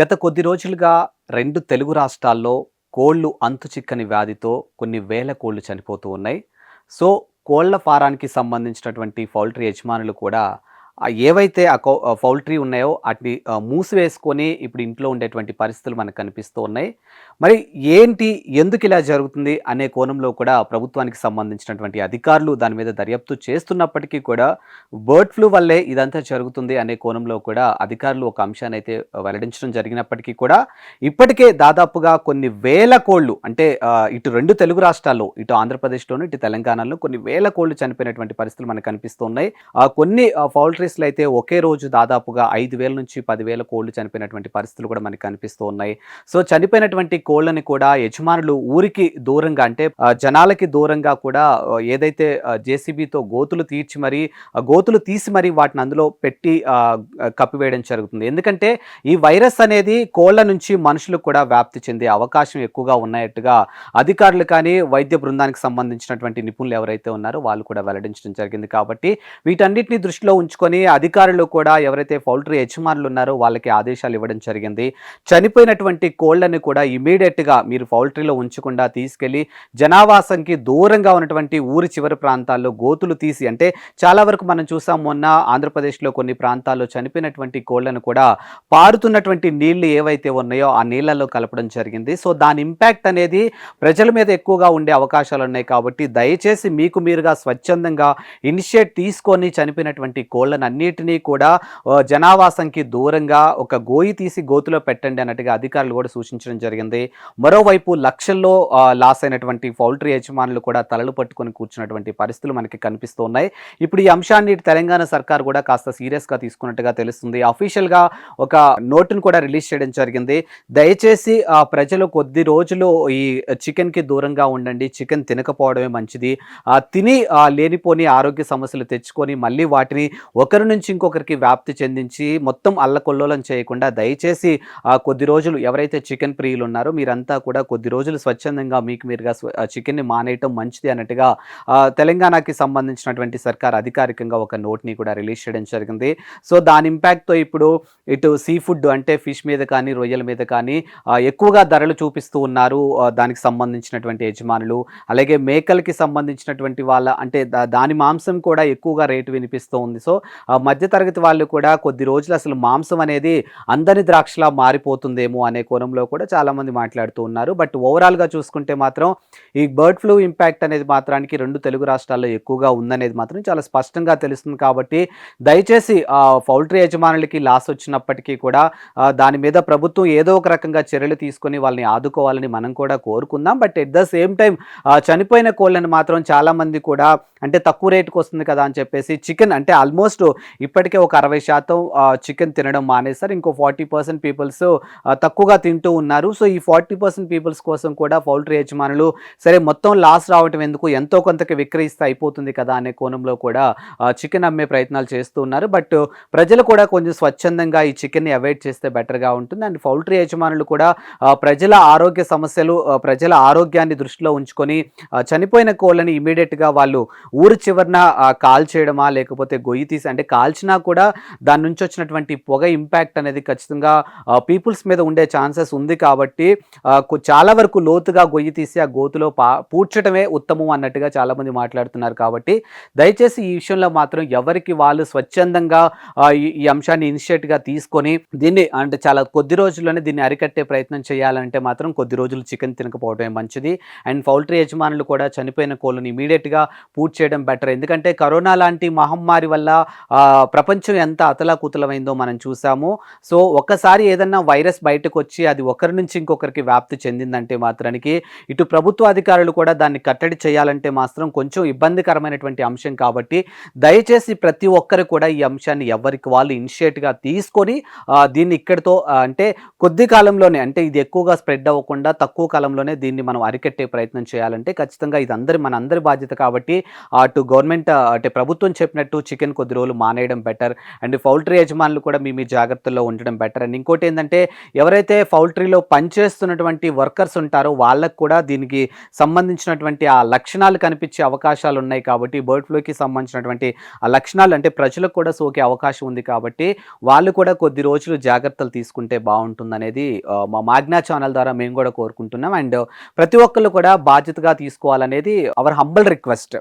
గత కొద్ది రోజులుగా రెండు తెలుగు రాష్ట్రాల్లో కోళ్ళు అంతు చిక్కని వ్యాధితో కొన్ని వేల కోళ్ళు చనిపోతూ ఉన్నాయి. సో కోళ్ళ ఫారానికి సంబంధించినటువంటి పౌల్ట్రీ యజమానులు కూడా ఏవైతే ఆ పౌల్ట్రీ ఉన్నాయో వాటిని మూసివేసుకొని ఇప్పుడు ఇంట్లో ఉండేటువంటి పరిస్థితులు మనకు కనిపిస్తూ ఉన్నాయి. మరి ఏంటి ఎందుకు ఇలా జరుగుతుంది అనే కోణంలో కూడా ప్రభుత్వానికి సంబంధించినటువంటి అధికారులు దాని మీద దర్యాప్తు చేస్తున్నప్పటికీ కూడా బర్డ్ ఫ్లూ వల్లే ఇదంతా జరుగుతుంది అనే కోణంలో కూడా అధికారులు ఒక అంశాన్ని అయితే వెల్లడించడం జరిగినప్పటికీ కూడా ఇప్పటికే దాదాపుగా కొన్ని వేల కోళ్ళు అంటే ఇటు రెండు తెలుగు రాష్ట్రాల్లో ఇటు ఆంధ్రప్రదేశ్లోను ఇటు తెలంగాణలో కొన్ని వేల కోళ్ళు చనిపోయినటువంటి పరిస్థితులు మనకు కనిపిస్తున్నాయి ఆ, కొన్ని పౌల్ట్రీస్లో అయితే ఒకే రోజు దాదాపుగా ఐదు వేల నుంచి పదివేల కోళ్ళు చనిపోయినటువంటి పరిస్థితులు కూడా మనకు కనిపిస్తూ ఉన్నాయి. సో చనిపోయినటువంటి కోళ్ళని కూడా యజమానులు ఊరికి దూరంగా అంటే జనాలకి దూరంగా కూడా ఏదైతే జేసీబీతో గోతులు తీర్చి మరీ గోతులు తీసి మరీ వాటిని అందులో పెట్టి కప్పివేయడం జరుగుతుంది. ఎందుకంటే ఈ వైరస్ అనేది కోళ్ళ నుంచి మనుషులకు కూడా వ్యాప్తి చెందే అవకాశం ఎక్కువగా ఉన్నట్టుగా అధికారులు కానీ వైద్య బృందానికి సంబంధించినటువంటి నిపుణులు ఎవరైతే ఉన్నారో వాళ్ళు కూడా వెల్లడించడం జరిగింది. కాబట్టి వీటన్నిటిని దృష్టిలో ఉంచుకొని అధికారులు కూడా ఎవరైతే పౌల్ట్రీ యజమానులు ఉన్నారో వాళ్ళకి ఆదేశాలు ఇవ్వడం జరిగింది. చనిపోయినటువంటి కోళ్ళను కూడా ఇమీడియట్గా మీరు పౌల్ట్రీలో ఉంచకుండా తీసుకెళ్ళి జనావాసంకి దూరంగా ఉన్నటువంటి ఊరి చివరి ప్రాంతాల్లో గోతులు తీసి అంటే చాలా వరకు మనం చూసాం మొన్న ఆంధ్రప్రదేశ్లో కొన్ని ప్రాంతాల్లో చనిపోయినటువంటి కోళ్ళను కూడా పారుతున్నటువంటి నీళ్ళు ఏవైతే ఉన్నాయో ఆ నీళ్ళలో కలపడం జరిగింది. సో దాని ఇంపాక్ట్ అనేది ప్రజల మీద ఎక్కువగా ఉండే అవకాశాలు ఉన్నాయి కాబట్టి దయచేసి మీకు మీరుగా స్వచ్ఛందంగా ఇనిషియేట్ తీసుకొని చనిపోయినటువంటి అన్నిటినీ కూడా జనావాసంకి దూరంగా ఒక గోయి తీసి గోతులో పెట్టండి అన్నట్టుగా అధికారులు కూడా సూచించడం జరిగింది. మరోవైపు లక్షల్లో లాస్ అయినటువంటి పౌల్ట్రీ యజమానులు కూడా తలలు పట్టుకొని కూర్చున్నటువంటి పరిస్థితులు మనకి కనిపిస్తూ ఉన్నాయి ఇప్పుడు ఈ అంశాన్ని తెలంగాణ సర్కార్ కూడా కాస్త సీరియస్గా తీసుకున్నట్టుగా తెలుస్తుంది. అఫీషియల్గా ఒక నోటును కూడా రిలీజ్ చేయడం జరిగింది. దయచేసి ప్రజలు కొద్ది రోజులు ఈ చికెన్కి దూరంగా ఉండండి. చికెన్ తినకపోవడమే మంచిది. తిని లేనిపోని ఆరోగ్య సమస్యలు తెచ్చుకొని మళ్ళీ వాటిని ఒక ఒకరి నుంచి ఇంకొకరికి వ్యాప్తి చెందించి మొత్తం అల్లకొల్లోలం చేయకుండా దయచేసి ఆ, కొద్ది రోజులు ఎవరైతే చికెన్ ప్రియులు ఉన్నారో మీరంతా కూడా కొద్ది రోజులు స్వచ్ఛందంగా మీకు మీరుగా చికెన్ని మానేయటం మంచిది అన్నట్టుగా తెలంగాణకి సంబంధించినటువంటి సర్కార్ అధికారికంగా ఒక నోట్ని కూడా రిలీజ్ చేయడం జరిగింది. సో దాని ఇంపాక్ట్తో ఇప్పుడు ఇటు సీ ఫుడ్ అంటే ఫిష్ మీద కానీ రొయ్యల మీద కానీ ఎక్కువగా ధరలు చూపిస్తూ ఉన్నారు. దానికి సంబంధించినటువంటి యజమానులు అలాగే మేకలకి సంబంధించినటువంటి వాళ్ళ అంటే దా- దాని మాంసం కూడా ఎక్కువగా రేటు వినిపిస్తూ ఉంది. సో మధ్యతరగతి వాళ్ళు కూడా కొద్ది రోజులు అసలు మాంసం అనేది అందని ద్రాక్షలా మారిపోతుందేమో అనే కోణంలో కూడా చాలామంది మాట్లాడుతూ ఉన్నారు. బట్ ఓవరాల్గా చూసుకుంటే మాత్రం ఈ బర్డ్ ఫ్లూ ఇంపాక్ట్ అనేది మాత్రానికి రెండు తెలుగు రాష్ట్రాల్లో ఎక్కువగా ఉందనేది మాత్రం చాలా స్పష్టంగా తెలుస్తుంది. కాబట్టి దయచేసి పౌల్ట్రీ యజమానులకి లాస్ వచ్చినప్పటికీ కూడా దాని మీద ప్రభుత్వం ఏదో ఒక రకంగా చర్యలు తీసుకొని వాళ్ళని ఆదుకోవాలని మనం కూడా కోరుకుందాం. But at the same time చనిపోయిన కోళ్ళని మాత్రం చాలామంది కూడా అంటే తక్కువ రేటుకు వస్తుంది కదా అని చెప్పేసి చికెన్ అంటే ఆల్మోస్ట్ ఇప్పటికే ఒక అరవై శాతం చికెన్ తినడం మానేస్తారు ఇంకో ఫార్టీ పర్సెంట్ పీపుల్స్ తక్కువగా తింటూ ఉన్నారు. సో ఈ ఫార్టీ పర్సెంట్ పీపుల్స్ కోసం కూడా పౌల్ట్రీ యజమానులు సరే మొత్తం లాస్ రావటం ఎందుకు ఎంతో కొంతకి విక్రయిస్తే అయిపోతుంది కదా అనే కోణంలో కూడా చికెన్ అమ్మే ప్రయత్నాలు చేస్తూ ఉన్నారు. బట్ ప్రజలు కూడా కొంచెం స్వచ్ఛందంగా ఈ చికెన్ని అవాయిడ్ చేస్తే బెటర్గా ఉంటుంది. అండ్ పౌల్ట్రీ యజమానులు కూడా ప్రజల ఆరోగ్య సమస్యలు ప్రజల ఆరోగ్యాన్ని దృష్టిలో ఉంచుకొని చనిపోయిన కోళ్ళని ఇమీడియట్గా వాళ్ళు ఊరు చివరన కాల్ చేయడమా లేకపోతే గొయ్యి తీసి అంటే కాల్చినా కూడా దాని నుంచి వచ్చినటువంటి పొగ ఇంపాక్ట్ అనేది ఖచ్చితంగా పీపుల్స్ మీద ఉండే ఛాన్సెస్ ఉంది కాబట్టి చాలా వరకు లోతుగా గొయ్యి తీసి ఆ గోతులో పా పూడ్చడమే ఉత్తమం అన్నట్టుగా చాలామంది మాట్లాడుతున్నారు కాబట్టి దయచేసి ఈ విషయంలో మాత్రం ఎవరికి వాళ్ళు స్వచ్ఛందంగా ఈ అంశాన్ని ఇనిషియేట్గా తీసుకొని దీన్ని అంటే చాలా కొద్ది రోజుల్లోనే దీన్ని అరికట్టే ప్రయత్నం చేయాలంటే మాత్రం కొద్ది రోజులు చికెన్ తినకపోవడమే మంచిది. అండ్ పౌల్ట్రీ యజమానులు కూడా చనిపోయిన కోళ్ళని ఇమీడియట్గా పూర్తి చేయడం బెటర్ ఎందుకంటే కరోనా లాంటి మహమ్మారి వల్ల ప్రపంచం ఎంత అతలాకుతలమైందో మనం చూసాము. సో ఒక్కసారి ఏదన్నా వైరస్ బయటకు వచ్చి అది ఒకరి నుంచి ఇంకొకరికి వ్యాప్తి చెందిందంటే మాత్రానికి ఇటు ప్రభుత్వ అధికారులు కూడా దాన్ని కట్టడి చేయాలంటే మాత్రం కొంచెం ఇబ్బందికరమైనటువంటి అంశం కాబట్టి దయచేసి ప్రతి ఒక్కరు కూడా ఈ అంశాన్ని ఎవరికి వాళ్ళు ఇనిషియేట్గా తీసుకొని దీన్ని ఇక్కడితో అంటే కొద్ది కాలంలోనే అంటే ఇది ఎక్కువగా స్ప్రెడ్ అవ్వకుండా తక్కువ కాలంలోనే దీన్ని మనం అరికట్టే ప్రయత్నం చేయాలంటే ఖచ్చితంగా ఇది అందరి మన అందరి బాధ్యత కాబట్టి అటు గవర్నమెంట్ అంటే ప్రభుత్వం చెప్పినట్టు చికెన్ కొద్ది రోజులు మానేయడం బెటర్ అండ్ పౌల్ట్రీ యజమానులు కూడా మీ మీ జాగ్రత్తల్లో ఉండడం బెటర్ అండ్ ఇంకోటి ఏంటంటే ఎవరైతే పౌల్ట్రీలో పనిచేస్తున్నటువంటి వర్కర్స్ ఉంటారో వాళ్ళకు కూడా దీనికి సంబంధించినటువంటి ఆ లక్షణాలు కనిపించే అవకాశాలు ఉన్నాయి కాబట్టి బర్డ్ ఫ్లూకి సంబంధించినటువంటి ఆ లక్షణాలు అంటే ప్రజలకు కూడా సోకే అవకాశం ఉంది కాబట్టి వాళ్ళు కూడా కొద్ది రోజులు జాగ్రత్తలు తీసుకుంటే బాగుంటుందనేది మా మాగ్నా ఛానల్ ద్వారా మేము కూడా కోరుకుంటున్నాం. అండ్ ప్రతి ఒక్కళ్ళు కూడా బాధ్యతగా తీసుకోవాలనేది అవర్ హంబల్ రిక్వెస్ట్